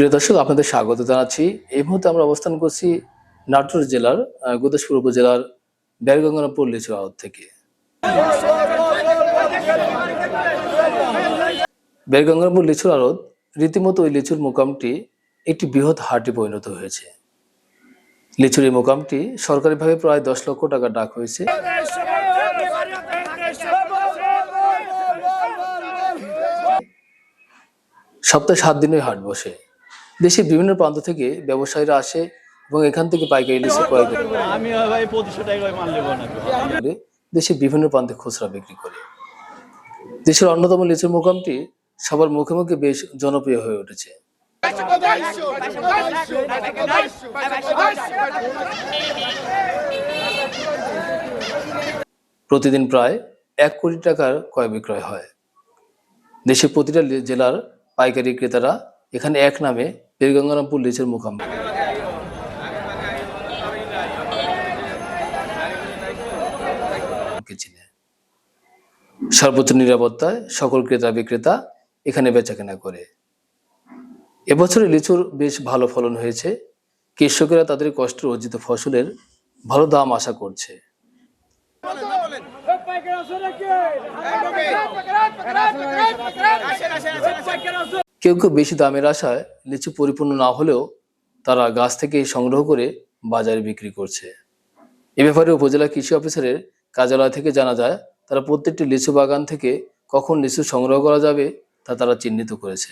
প্রিয় দর্শক, আপনাদের স্বাগত জানাচ্ছি। এই মুহূর্তে আমরা অবস্থান করছি নাটোর জেলার গোদাসপুর উপজেলার বেরগঙ্গারামপুর লিচু আড়ত থেকে। বেরগঙ্গারামপুর লিচুর আড়ত রীতিমতো ওই লিচুর মোকামটি একটি বৃহৎ হাটে পরিণত হয়েছে। লিচুর এই মোকামটি সরকারিভাবে প্রায় দশ লক্ষ টাকা ডাক হয়েছে। সপ্তাহে সাত দিনই হাট বসে। দেশের বিভিন্ন প্রান্ত থেকে ব্যবসায়ীরা আসে এবং এখান থেকে পাইকারি লিচু ক্রয় করে। দেশের বিভিন্ন প্রান্তে খুচরা বিক্রি করে। দেশের অন্যতম লিচুর মোকামটি সবার মুখে মুখে বেশ জনপ্রিয় হয়ে উঠেছে। প্রতিদিন প্রায় এক কোটি টাকার ক্রয় বিক্রয় হয়। দেশের প্রতিটা জেলার পাইকারি ক্রেতারা এখানে এক নামে বীরগঙ্গারামপুর লিচুর মোকাম। সর্বোচ্চ নিরাপত্তায় সকল ক্রেতা বিক্রেতা এখানে বেচাকেনা করে। এবছরে লিচুর বেশ ভালো ফলন হয়েছে। কৃষকেরা তাদের কষ্ট অর্জিত ফসলের ভালো দাম আশা করছে। কেউ কেউ বেশি দামের আশায় লিচু পরিপূর্ণ না হলেও তারা গাছ থেকে সংগ্রহ করে বাজারে বিক্রি করছে। এ ব্যাপারে উপজেলা কৃষি অফিসারের কার্যালয় থেকে জানা যায়, তারা প্রত্যেকটি লিচু বাগান থেকে কখন লিচু সংগ্রহ করা যাবে তা তারা চিহ্নিত করেছে।